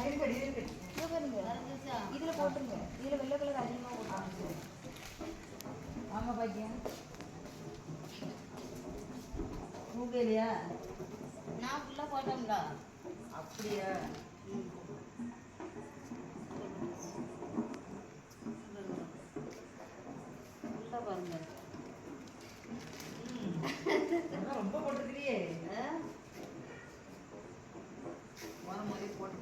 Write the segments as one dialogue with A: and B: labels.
A: இங்க பாருங்க இதுல போட்டுருங்க இதுல வெள்ளை கலர் அதிகமா போட்டுருங்க
B: ஆமா பாக்கியம் தூக்கலையா
C: நான் ஃபுல்லாக போட்டோம்ல
B: அப்படியா
C: ஃபுல்லாக பாருங்க
B: ரொம்ப போட்டிருக்கிறியே
C: ஆ?
B: போன மாதிரி போட்டு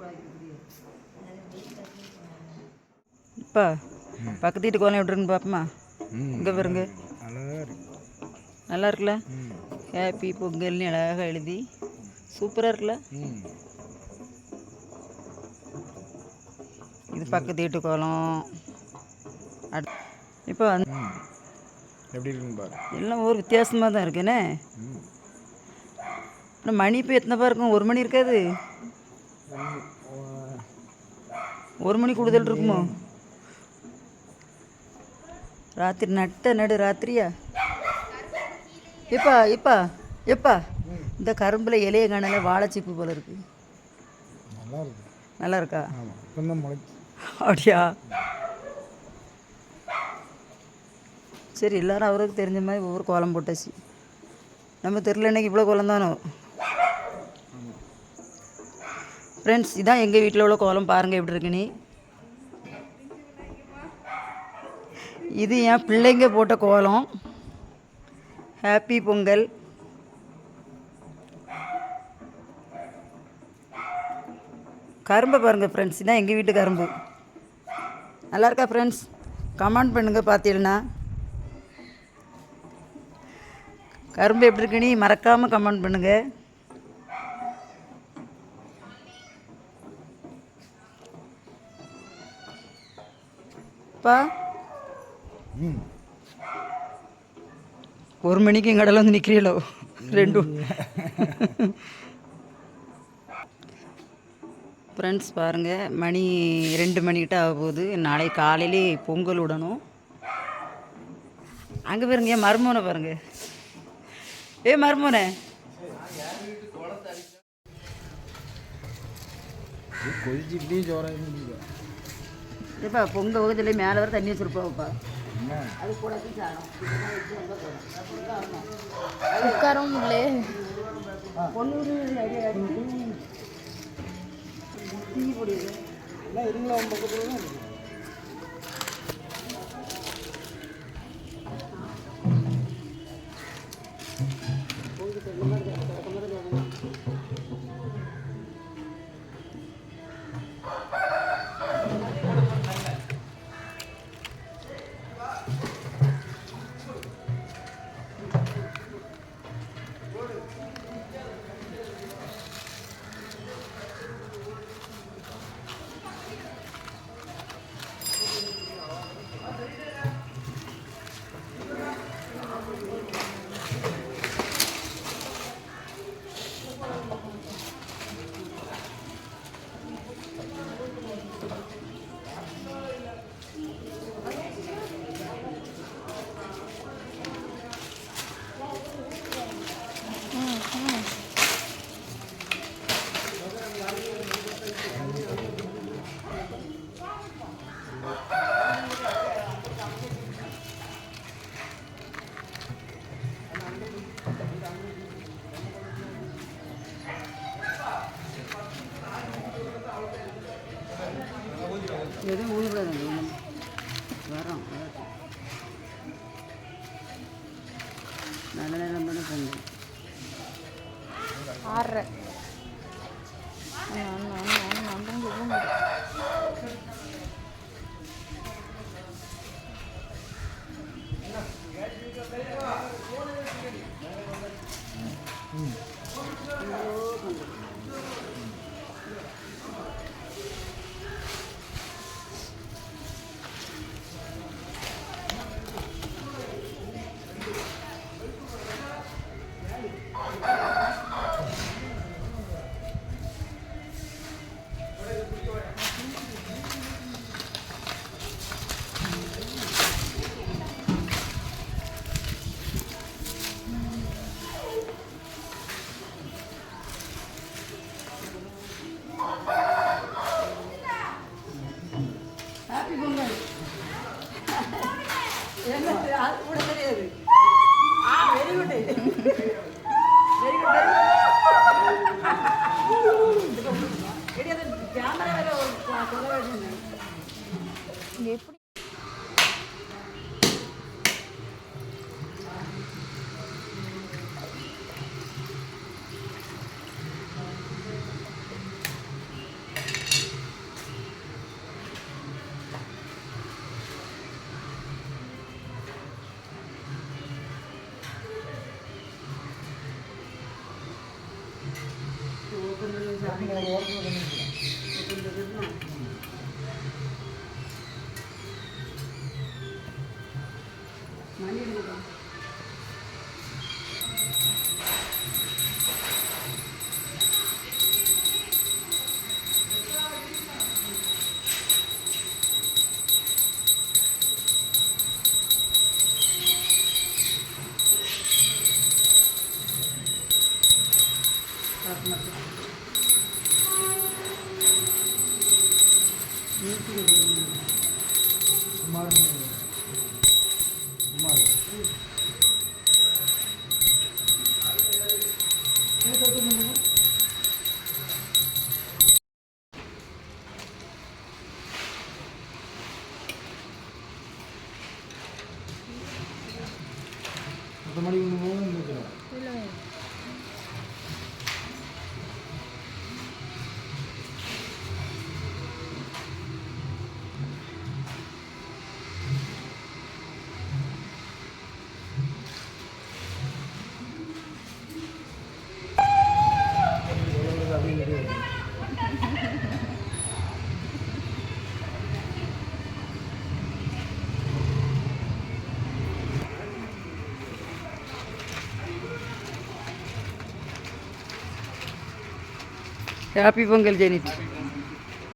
D: இப்போ பக்கத்து வீட்டு கோலம் விட்டுருன்னு பார்ப்போமா இங்கே பாருங்க. நல்லா இருக்குல்ல? ஹாப்பி பொங்கல்னு அழகாக எழுதி. சூப்பராக இருக்குல்ல? இது பக்கத்து வீட்டு கோலம் அட் இப்போ வந்து
E: எப்படி இருக்குன்னு
D: எல்லாம் ஒரு வித்தியாசமாக தான் இருக்குண்ணே மணி இப்போ எத்தனைப்பா இருக்கும்? ஒரு மணி இருக்காது. ஒரு மணி கூடுதல் இருக்குமோ? ராத்திரி நட்ட நடு ராத்திரியா? எப்பா எப்பா எப்பா? இந்த கரும்பில் இலைய காணல வாழைச்சிப்பு போல இருக்கு.
E: நல்லா இருக்கு
D: நல்லா இருக்கா அப்படியா? சரி எல்லாரும் அவருக்கு தெரிஞ்ச மாதிரி ஒவ்வொரு கோலம் போட்டாச்சு. நம்ம தெருல இன்னைக்கு இவ்வளோ கோலம் தானோ? ஃப்ரெண்ட்ஸ் இதான் எங்கள் வீட்டில் உள்ள கோலம் பாருங்கள் எப்படி இருக்குன்னு இது என் பிள்ளைங்க போட்ட கோலம். ஹாப்பி பொங்கல். கரும்பை பாருங்கள் ஃப்ரெண்ட்ஸ் இதான் எங்கள் வீட்டு கரும்பு. நல்லா இருக்கா ஃப்ரெண்ட்ஸ் கமெண்ட் பண்ணுங்கள் பார்த்தீங்கன்னா கரும்பு எப்படி இருக்குன்னு மறக்காமல் கமெண்ட் பண்ணுங்கள்
E: அப்பா.
D: ஒரு மணிக்கு எங்கடல வந்து நிற்கிறீங்களோ ரெண்டு. ஃப்ரெண்ட்ஸ் பாருங்கள் மணி ரெண்டு மணிக்கிட்ட ஆக போகுது. நாளை காலையிலே பொங்கல் விடணும். அங்கே பாருங்க ஏன் மருமோனை பாருங்க. ஏ மருமோனே
E: கொதிச்சுக்கிட்டே ஜோரம்
D: ஏப்பா பொங்கல் வகுதியிலே மேலே வர தண்ணி வச்சுருப்பாப்பா
E: என்ன?
D: அது கூட
A: உட்காரவும் முடியல
D: பொண்ணூறு அடி அடிச்சு தீ பொடியுது
E: எல்லாம் இருங்களா பக்கத்தில்
D: எதுவும் ஊழக்கூடாது வரோம் நல்ல நேரம் பண்ணி பொங்கல் ஆறு
F: மணி
E: பத்து மணிக்கு முன்னாடி நிற்கிறேன்
D: இல்லை
E: அப்படியே
F: ஹாப்பி பொங்கல் ஜெனித்